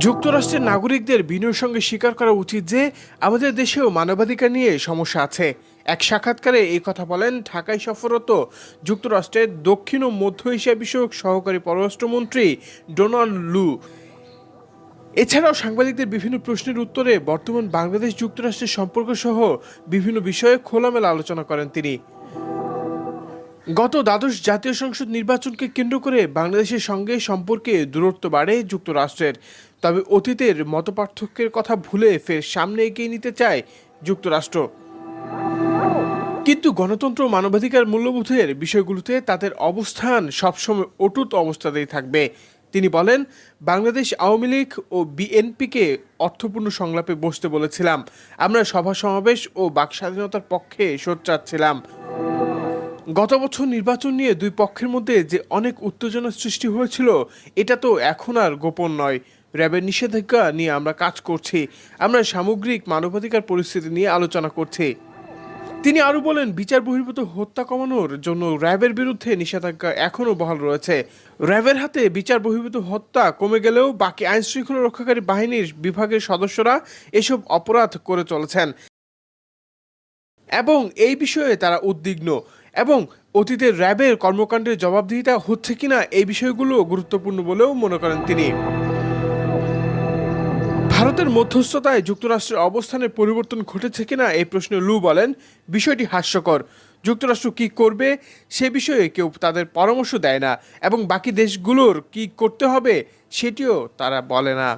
যুক্তরাষ্ট্রের নাগরিকদের বিনয়ের সঙ্গে স্বীকার করা উচিত যে আমাদের দেশেও মানবাধিকার নিয়ে সমস্যা আছে। এক সাক্ষাৎকারে এই কথা বলেন ঢাকায় সফররত যুক্তরাষ্ট্রের দক্ষিণ ও মধ্য এশিয়া বিষয়ক সহকারী পররাষ্ট্রমন্ত্রী ডোনাল্ড লু। এছাড়াও সাংবাদিকদের বিভিন্ন প্রশ্নের উত্তরে বর্তমান বাংলাদেশ যুক্তরাষ্ট্রের সম্পর্ক সহ বিভিন্ন বিষয়ে খোলামেলা আলোচনা করেন তিনি। গত দ্বাদশ জাতীয় সংসদ নির্বাচনকে কেন্দ্র করে বাংলাদেশের সঙ্গে সম্পর্কে দূরত্ব বাড়ে যুক্তরাষ্ট্রের। তবে অতীতের মতপার্থক্যের কথা ভুলে ফের সামনে এগিয়ে নিতে চায় যুক্তরাষ্ট্র। কিন্তু গণতন্ত্র মানবাধিকার মূল্যবোধের বিষয়গুলোতে তাদের অবস্থান সবসময় অটুট অবস্থাতেই থাকবে। তিনি বলেন, বাংলাদেশ আওয়ামী লীগ ও বিএনপিকে অর্থপূর্ণ সংলাপে বসতে বলেছিলাম। আমরা সভা সমাবেশ ও বাক স্বাধীনতার পক্ষে সোচ্চার ছিলাম। গত বছর নির্বাচন নিয়ে দুই পক্ষের মধ্যে যে অনেক উত্তেজনা সৃষ্টি হয়েছিল, এটা তো এখন আর গোপন নয়। র্যাবের নিষেধাজ্ঞা নিয়ে আমরা কাজ করছি। আমরা সামগ্রিক মানবাধিকার পরিস্থিতি নিয়ে আলোচনা করছি। তিনি আরও বলেন, বিচার বহির্ভূত হত্যা কমানোর জন্য র্যাবের বিরুদ্ধে নিষেধাজ্ঞা এখনও বহাল রয়েছে। র্যাবের হাতে বিচার বহির্ভূত হত্যা কমে গেলেও বাকি আইন শৃঙ্খলা রক্ষাকারী বাহিনীর বিভাগের সদস্যরা এসব অপরাধ করে চলেছেন। এবং এই বিষয়ে তারা উদ্বিগ্ন। এবং অতীতের র্যাবের কর্মকাণ্ডের জবাবদিহিতা হচ্ছে কিনা এই বিষয়গুলো গুরুত্বপূর্ণ বলেও মনে করেন তিনি। ভারতের মধ্যস্থতায় যুক্তরাষ্ট্রের অবস্থানের পরিবর্তন ঘটেছে কিনা এই প্রশ্নে লু বলেন, বিষয়টি হাস্যকর। যুক্তরাষ্ট্র কি করবে সে বিষয়ে কেউ তাদের পরামর্শ দেয় না এবং বাকি দেশগুলোর কি করতে হবে সেটিও তারা বলে না।